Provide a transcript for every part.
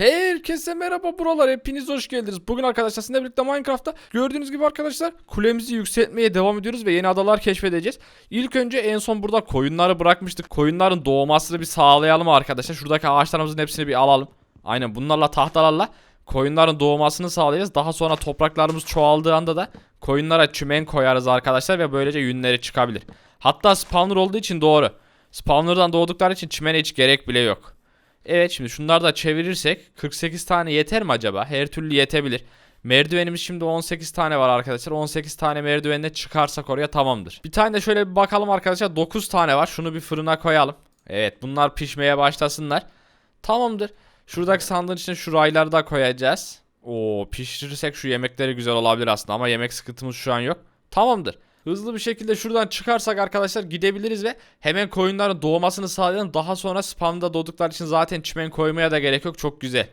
Herkese merhaba buralar hepiniz hoş geldiniz. Bugün arkadaşlar sizinle birlikte Minecraft'ta gördüğünüz gibi arkadaşlar kulemizi yükseltmeye devam ediyoruz ve yeni adalar keşfedeceğiz. İlk önce en son burada koyunları bırakmıştık. Koyunların doğmasını bir sağlayalım arkadaşlar. Şuradaki ağaçlarımızın hepsini bir alalım. Aynen bunlarla tahtalarla koyunların doğmasını sağlayacağız. Daha sonra topraklarımız çoğaldığı anda da koyunlara çimen koyarız arkadaşlar ve böylece yünleri çıkabilir. Hatta spawner olduğu için doğru. Spawner'dan doğdukları için çimene hiç gerek bile yok. Evet şimdi şunları da çevirirsek 48 tane yeter mi acaba? Her türlü yetebilir. Merdivenimiz şimdi 18 tane var arkadaşlar. 18 tane merdivenle çıkarsak oraya tamamdır. Bir tane de şöyle bir bakalım arkadaşlar. 9 tane var. Şunu bir fırına koyalım. Evet bunlar pişmeye başlasınlar. Tamamdır. Şuradaki sandığın içine şu rayları da koyacağız. Oo pişirirsek şu yemekleri güzel olabilir aslında ama yemek sıkıntımız şu an yok. Tamamdır. Hızlı bir şekilde şuradan çıkarsak arkadaşlar gidebiliriz ve hemen koyunların doğmasını sağlayalım. Daha sonra spamda doğdukları için zaten çimen koymaya da gerek yok. Çok güzel.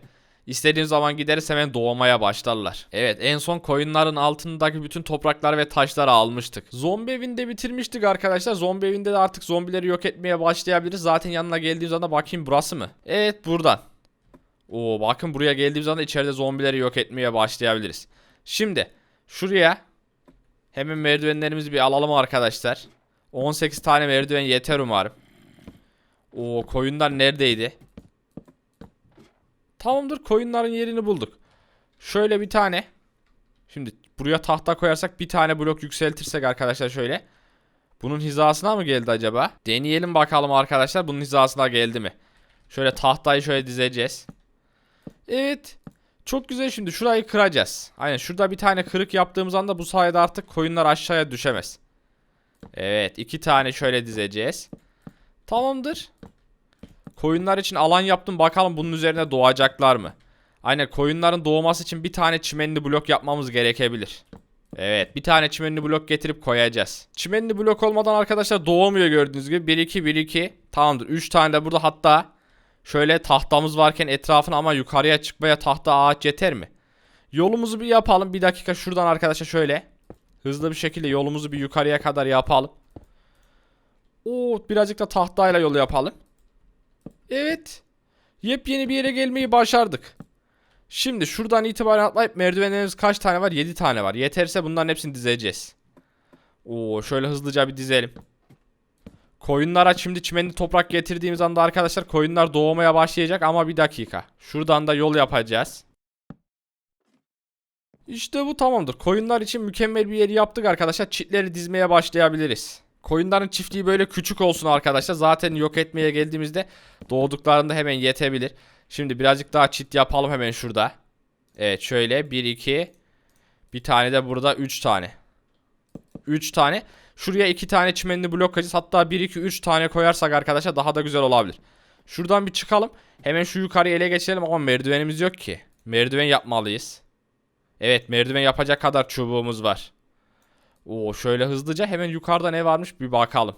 İstediğiniz zaman gideriz hemen doğmaya başlarlar. Evet en son koyunların altındaki bütün topraklar ve taşları almıştık. Zombi evinde bitirmiştik arkadaşlar. Zombi evinde de artık zombileri yok etmeye başlayabiliriz. Zaten yanına geldiğimiz anda bakayım burası mı? Evet buradan. Oo bakın buraya geldiğimiz anda içeride zombileri yok etmeye başlayabiliriz. Şimdi şuraya hemen merdivenlerimizi bir alalım arkadaşlar. 18 tane merdiven yeter umarım. Oo koyunlar neredeydi? Tamamdır koyunların yerini bulduk. Şöyle bir tane. Şimdi buraya tahta koyarsak bir tane blok yükseltirsek arkadaşlar şöyle. Bunun hizasına mı geldi acaba? Deneyelim bakalım arkadaşlar bunun hizasına geldi mi? Şöyle tahtayı şöyle dizeceğiz. Evet. Çok güzel şimdi şurayı kıracağız. Aynen şurada bir tane kırık yaptığımız anda bu sayede artık koyunlar aşağıya düşemez. Evet iki tane şöyle dizeceğiz. Tamamdır. Koyunlar için alan yaptım bakalım bunun üzerine doğacaklar mı? Aynen koyunların doğması için bir tane çimenli blok yapmamız gerekebilir. Evet bir tane çimenli blok getirip koyacağız. Çimenli blok olmadan arkadaşlar doğmuyor gördüğünüz gibi. 1 2 1 2 tamamdır. 3 tane de burada hatta Şöyle tahtamız varken etrafına ama yukarıya çıkmaya tahta ağaç yeter mi? Yolumuzu bir yapalım. Bir dakika şuradan arkadaşlar şöyle. Hızlı bir şekilde yolumuzu bir yukarıya kadar yapalım. Oo birazcık da tahtayla yolu yapalım. Evet. Yepyeni bir yere gelmeyi başardık. Şimdi şuradan itibaren atlayıp merdivenlerimiz kaç tane var? 7 tane var. Yeterse bunların hepsini dizeceğiz. Oo şöyle hızlıca bir dizelim. Koyunlara şimdi çimenli toprak getirdiğimiz anda arkadaşlar koyunlar doğmaya başlayacak ama bir dakika. Şuradan da yol yapacağız. İşte bu tamamdır. Koyunlar için mükemmel bir yeri yaptık arkadaşlar. Çitleri dizmeye başlayabiliriz. Koyunların çiftliği böyle küçük olsun arkadaşlar. Zaten yok etmeye geldiğimizde doğduklarında hemen yetebilir. Şimdi birazcık daha çit yapalım hemen şurada. Evet şöyle 1 2 bir tane de burada 3 tane. 3 tane. Şuraya 2 tane çimenli blok koyacağız. Hatta 1 2 3 tane koyarsak arkadaşlar daha da güzel olabilir. Şuradan bir çıkalım. Hemen şu yukarı ele geçelim ama merdivenimiz yok ki. Merdiven yapmalıyız. Evet merdiven yapacak kadar çubuğumuz var. Oo şöyle hızlıca hemen yukarıda ne varmış bir bakalım.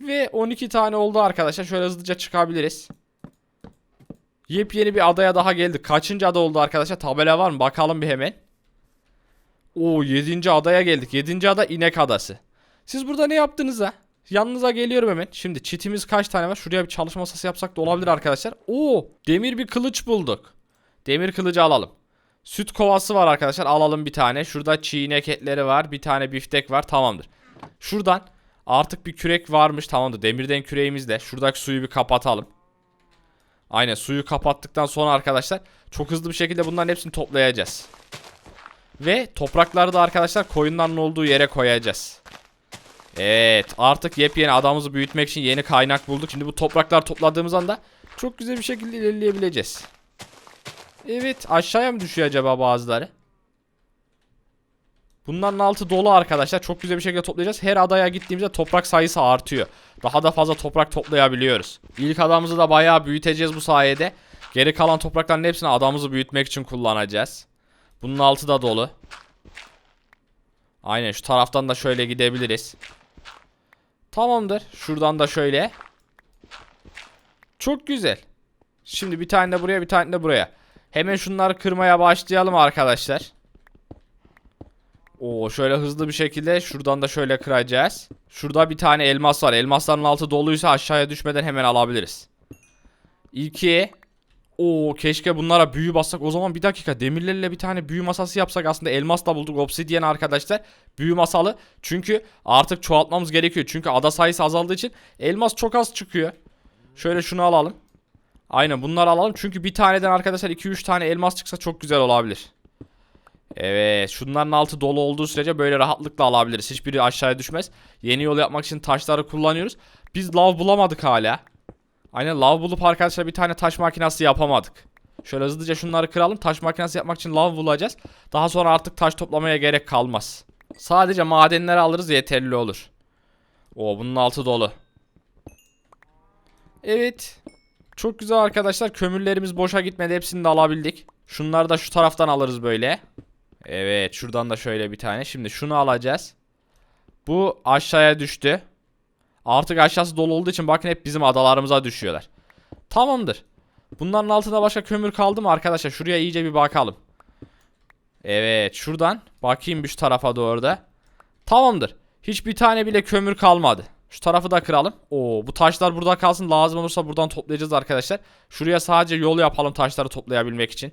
Ve 12 tane oldu arkadaşlar. Şöyle hızlıca çıkabiliriz. Yepyeni bir adaya daha geldik. Kaçıncı ada oldu arkadaşlar? Tabela var mı? Bakalım bir hemen. Oo 7. adaya geldik. 7. ada inek adası. Siz burada ne yaptınız ha? Yanınıza geliyorum hemen. Şimdi çitimiz kaç tane var? Şuraya bir çalışma masası yapsak da olabilir arkadaşlar. Oo demir bir kılıç bulduk. Demir kılıcı alalım. Süt kovası var arkadaşlar. Alalım bir tane. Şurada çiğ inek etleri var. Bir tane biftek var. Tamamdır. Şuradan artık bir kürek varmış. Tamamdır. Demirden küreğimiz de. Şuradaki suyu bir kapatalım. Aynen suyu kapattıktan sonra arkadaşlar çok hızlı bir şekilde bunların hepsini toplayacağız. Ve toprakları da arkadaşlar koyunların olduğu yere koyacağız. Evet artık yepyeni adamımızı büyütmek için yeni kaynak bulduk. Şimdi bu topraklar topladığımız anda çok güzel bir şekilde ilerleyebileceğiz. Evet aşağıya mı düşüyor acaba bazıları? Bunların altı dolu arkadaşlar. Çok güzel bir şekilde toplayacağız. Her adaya gittiğimizde toprak sayısı artıyor. Daha da fazla toprak toplayabiliyoruz. İlk adamımızı da bayağı büyüteceğiz bu sayede. Geri kalan toprakların hepsini adamımızı büyütmek için kullanacağız. Bunun altı da dolu. Aynen şu taraftan da şöyle gidebiliriz. Tamamdır. Şuradan da şöyle. Çok güzel. Şimdi bir tane de buraya bir tane de buraya. Hemen şunları kırmaya başlayalım arkadaşlar. Oo şöyle hızlı bir şekilde şuradan da şöyle kıracağız. Şurada bir tane elmas var. Elmasların altı doluysa aşağıya düşmeden hemen alabiliriz. 2 Oo keşke bunlara büyü bassak. O zaman bir dakika demirlerle bir tane büyü masası yapsak aslında elmas da bulduk obsidiyen arkadaşlar. Büyü masalı. Çünkü artık çoğaltmamız gerekiyor. Çünkü ada sayısı azaldığı için elmas çok az çıkıyor. Şöyle şunu alalım. Aynen bunları alalım. Çünkü bir taneden arkadaşlar 2-3 tane elmas çıksa çok güzel olabilir. Evet şunların altı dolu olduğu sürece böyle rahatlıkla alabiliriz. Hiçbiri aşağıya düşmez. Yeni yol yapmak için taşları kullanıyoruz. Biz lav bulamadık hala. Aynen lav bulup arkadaşlar bir tane taş makinesi yapamadık. Şöyle hızlıca şunları kıralım. Taş makinesi yapmak için lav bulacağız. Daha sonra artık taş toplamaya gerek kalmaz. Sadece madenleri alırız yeterli olur. Oo bunun altı dolu. Evet. Çok güzel arkadaşlar. Kömürlerimiz boşa gitmedi. Hepsini de alabildik. Şunları da şu taraftan alırız böyle. Evet şuradan da şöyle bir tane. Şimdi şunu alacağız. Bu aşağıya düştü. Artık aşağısı dolu olduğu için bakın hep bizim adalarımıza düşüyorlar. Tamamdır. Bunların altında başka kömür kaldı mı arkadaşlar? Şuraya iyice bir bakalım. Evet şuradan bakayım şu tarafa doğru da. Tamamdır. Hiçbir tane bile kömür kalmadı. Şu tarafı da kıralım. Oo bu taşlar burada kalsın. Lazım olursa buradan toplayacağız arkadaşlar. Şuraya sadece yol yapalım taşları toplayabilmek için.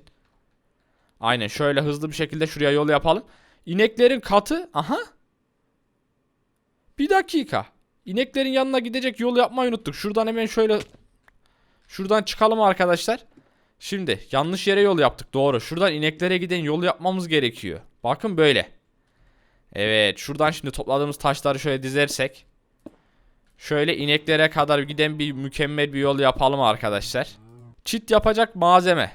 Aynen şöyle hızlı bir şekilde şuraya yol yapalım. İneklerin katı. Aha. Bir dakika. İneklerin yanına gidecek yol yapmayı unuttuk. Şuradan hemen şöyle Şuradan çıkalım arkadaşlar. Şimdi yanlış yere yol yaptık doğru. Şuradan ineklere giden yol yapmamız gerekiyor. Bakın böyle. Evet şuradan şimdi topladığımız taşları şöyle dizersek. Şöyle ineklere kadar giden bir mükemmel bir yol yapalım arkadaşlar. Çit yapacak malzeme.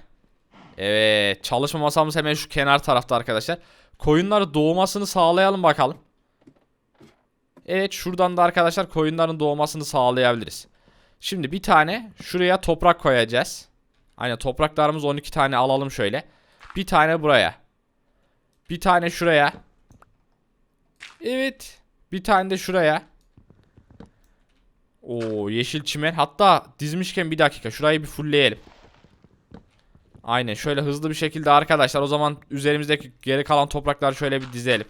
Evet çalışma masamız hemen şu kenar tarafta arkadaşlar. Koyunları doğmasını sağlayalım bakalım. Evet şuradan da arkadaşlar koyunların doğmasını sağlayabiliriz. Şimdi bir tane şuraya toprak koyacağız. Aynen topraklarımız 12 tane alalım şöyle. Bir tane buraya. Bir tane şuraya. Evet. Bir tane de şuraya. Oo yeşil çimen. Hatta dizmişken bir dakika şurayı bir fullleyelim. Aynen şöyle hızlı bir şekilde arkadaşlar o zaman üzerimizdeki geri kalan toprakları şöyle bir dizelim.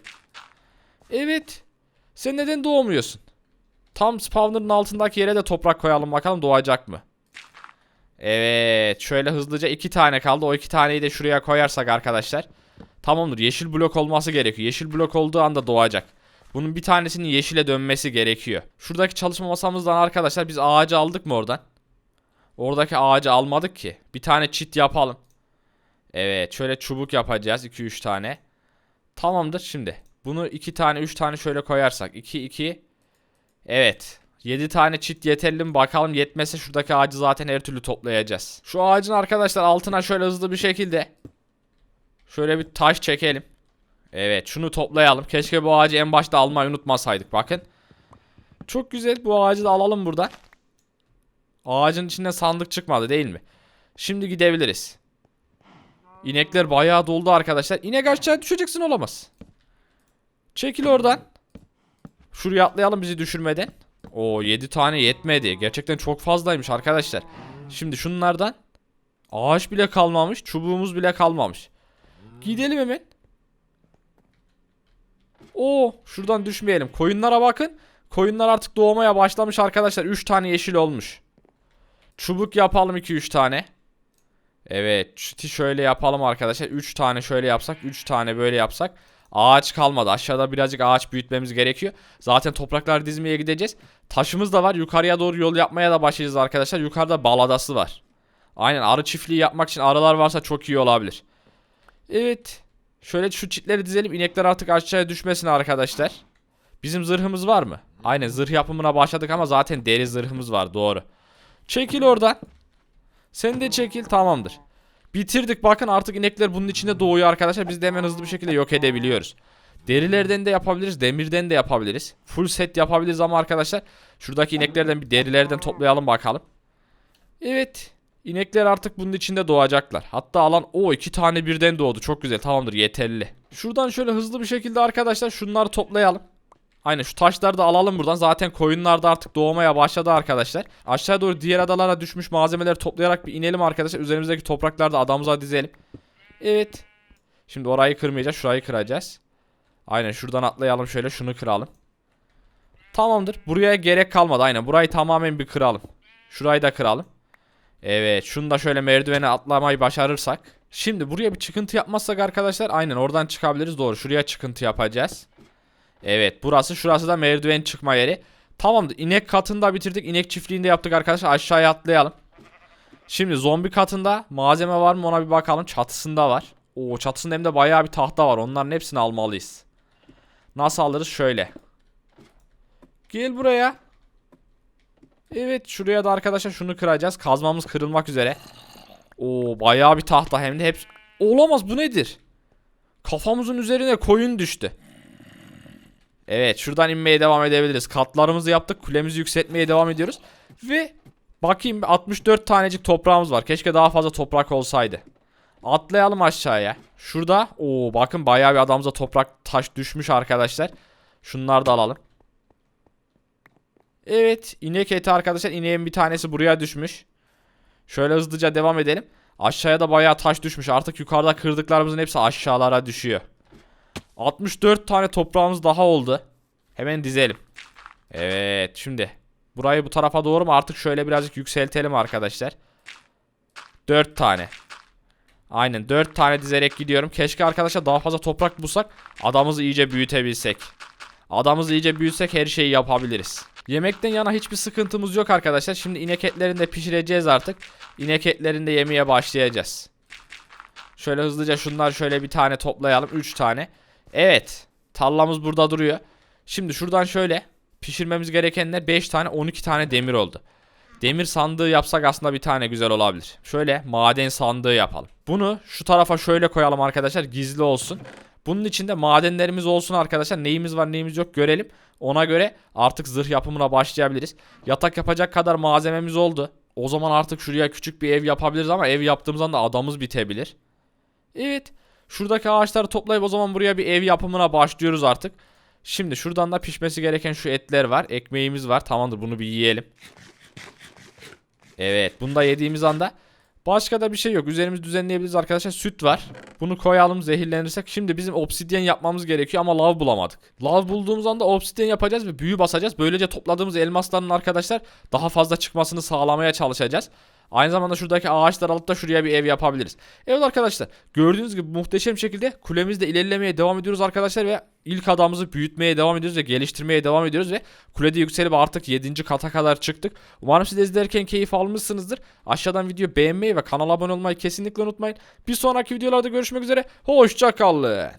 Evet. Sen neden doğmuyorsun? Tam spawner'ın altındaki yere de toprak koyalım bakalım doğacak mı? Evet şöyle hızlıca iki tane kaldı. O iki taneyi de şuraya koyarsak arkadaşlar. Tamamdır yeşil blok olması gerekiyor. Yeşil blok olduğu anda doğacak. Bunun bir tanesinin yeşile dönmesi gerekiyor. Şuradaki çalışma masamızdan arkadaşlar biz ağacı aldık mı oradan? Oradaki ağacı almadık ki. Bir tane çit yapalım. Evet şöyle çubuk yapacağız 2-3 tane. Tamamdır şimdi. Bunu 2 tane 3 tane şöyle koyarsak. 2 2 Evet. 7 tane çit yeterli mi bakalım yetmese şuradaki ağacı zaten her türlü toplayacağız. Şu ağacın arkadaşlar altına şöyle hızlı bir şekilde şöyle bir taş çekelim. Evet şunu toplayalım. Keşke bu ağacı en başta almayı unutmasaydık bakın. Çok güzel bu ağacı da alalım buradan. Ağacın içinden sandık çıkmadı değil mi? Şimdi gidebiliriz. İnekler bayağı doldu arkadaşlar. İnek aşağı düşeceksin olamaz. Çekil oradan. Şuraya atlayalım bizi düşürmeden. O 7 tane yetmedi. Gerçekten çok fazlaymış arkadaşlar. Şimdi şunlardan ağaç bile kalmamış, çubuğumuz bile kalmamış. Gidelim hemen. Oo, şuradan düşmeyelim. Koyunlara bakın. Koyunlar artık doğmaya başlamış arkadaşlar. 3 tane yeşil olmuş. Çubuk yapalım 2-3 tane. Evet, çiti şöyle yapalım arkadaşlar. 3 tane şöyle yapsak, 3 tane böyle yapsak. Ağaç kalmadı. Aşağıda birazcık ağaç büyütmemiz gerekiyor. Zaten topraklar dizmeye gideceğiz. Taşımız da var. Yukarıya doğru yol yapmaya da başlayacağız arkadaşlar. Yukarıda bal adası var. Aynen arı çiftliği yapmak için arılar varsa çok iyi olabilir. Evet. Şöyle şu çitleri dizelim. İnekler artık aşağıya düşmesin arkadaşlar. Bizim zırhımız var mı? Aynen zırh yapımına başladık ama zaten deri zırhımız var. Doğru. Çekil oradan. Sen de çekil. Tamamdır. Bitirdik bakın artık inekler bunun içinde doğuyor arkadaşlar. Biz de hemen hızlı bir şekilde yok edebiliyoruz. Derilerden de yapabiliriz. Demirden de yapabiliriz. Full set yapabiliriz ama arkadaşlar. Şuradaki ineklerden bir derilerden toplayalım bakalım. Evet. İnekler artık bunun içinde doğacaklar. Hatta alan o iki tane birden doğdu. Çok güzel tamamdır yeterli. Şuradan şöyle hızlı bir şekilde arkadaşlar şunları toplayalım. Aynen şu taşları da alalım buradan. Zaten koyunlar da artık doğmaya başladı arkadaşlar. Aşağı doğru diğer adalara düşmüş malzemeleri toplayarak bir inelim arkadaşlar. Üzerimizdeki toprakları da adamıza dizelim. Evet. Şimdi orayı kırmayacağız. Şurayı kıracağız. Aynen şuradan atlayalım şöyle şunu kıralım. Tamamdır. Buraya gerek kalmadı. Aynen burayı tamamen bir kıralım. Şurayı da kıralım. Evet şunu da şöyle merdivene atlamayı başarırsak. Şimdi buraya bir çıkıntı yapmazsak arkadaşlar aynen oradan çıkabiliriz doğru. Şuraya çıkıntı yapacağız. Evet burası şurası da merdiven çıkma yeri. Tamamdır inek katını da bitirdik. İnek çiftliğinde yaptık arkadaşlar aşağıya atlayalım. Şimdi zombi katında malzeme var mı ona bir bakalım. Çatısında var. Oo çatısında hem de bayağı bir tahta var. Onların hepsini almalıyız. Nasıl alırız? Şöyle. Gel buraya. Evet şuraya da arkadaşlar şunu kıracağız. Kazmamız kırılmak üzere. Oo bayağı bir tahta hem de hep Olamaz bu nedir? Kafamızın üzerine koyun düştü. Evet şuradan inmeye devam edebiliriz. Katlarımızı yaptık. Kulemizi yükseltmeye devam ediyoruz. Ve bakayım bir 64 tanecik toprağımız var. Keşke daha fazla toprak olsaydı. Atlayalım aşağıya. Şurada o bakın bayağı bir adamıza toprak taş düşmüş arkadaşlar. Şunları da alalım. Evet inek eti arkadaşlar ineğin bir tanesi buraya düşmüş. Şöyle hızlıca devam edelim. Aşağıya da bayağı taş düşmüş. Artık yukarıda kırdıklarımızın hepsi aşağılara düşüyor. 64 tane toprağımız daha oldu. Hemen dizelim. Evet şimdi. Burayı bu tarafa doğru mu artık şöyle birazcık yükseltelim arkadaşlar. 4 tane. Aynen 4 tane dizerek gidiyorum. Keşke arkadaşlar daha fazla toprak bulsak adamımızı iyice büyütebilsek. Adamımızı iyice büyütsek her şeyi yapabiliriz. Yemekten yana hiçbir sıkıntımız yok arkadaşlar. Şimdi inek etlerini de pişireceğiz artık. İnek etlerini de yemeye başlayacağız. Şöyle hızlıca şunlar şöyle bir tane toplayalım. 3 tane. Evet. Tallamız burada duruyor. Şimdi şuradan şöyle pişirmemiz gerekenler 5 tane 12 tane demir oldu. Demir sandığı yapsak aslında bir tane güzel olabilir. Şöyle maden sandığı yapalım. Bunu şu tarafa şöyle koyalım arkadaşlar gizli olsun. Bunun içinde madenlerimiz olsun arkadaşlar. Neyimiz var neyimiz yok görelim. Ona göre artık zırh yapımına başlayabiliriz. Yatak yapacak kadar malzememiz oldu. O zaman artık şuraya küçük bir ev yapabiliriz ama ev yaptığımızdan da adamız bitebilir. Evet. Şuradaki ağaçları toplayıp o zaman buraya bir ev yapımına başlıyoruz artık. Şimdi şuradan da pişmesi gereken şu etler var. Ekmeğimiz var. Tamamdır bunu bir yiyelim. Evet bunu da yediğimiz anda başka da bir şey yok. Üzerimizi düzenleyebiliriz arkadaşlar. Süt var. Bunu koyalım zehirlenirsek. Şimdi bizim obsidyen yapmamız gerekiyor ama lav bulamadık. Lav bulduğumuz anda obsidyen yapacağız ve büyü basacağız. Böylece topladığımız elmasların arkadaşlar daha fazla çıkmasını sağlamaya çalışacağız. Aynı zamanda şuradaki ağaçları alıp da şuraya bir ev yapabiliriz. Evet arkadaşlar gördüğünüz gibi muhteşem şekilde kulemizde ilerlemeye devam ediyoruz arkadaşlar ve ilk adamımızı büyütmeye devam ediyoruz ve geliştirmeye devam ediyoruz ve kulede yükselip artık 7. kata kadar çıktık. Umarım siz izlerken keyif almışsınızdır. Aşağıdan video beğenmeyi ve kanala abone olmayı kesinlikle unutmayın. Bir sonraki videolarda görüşmek üzere. Hoşçakalın.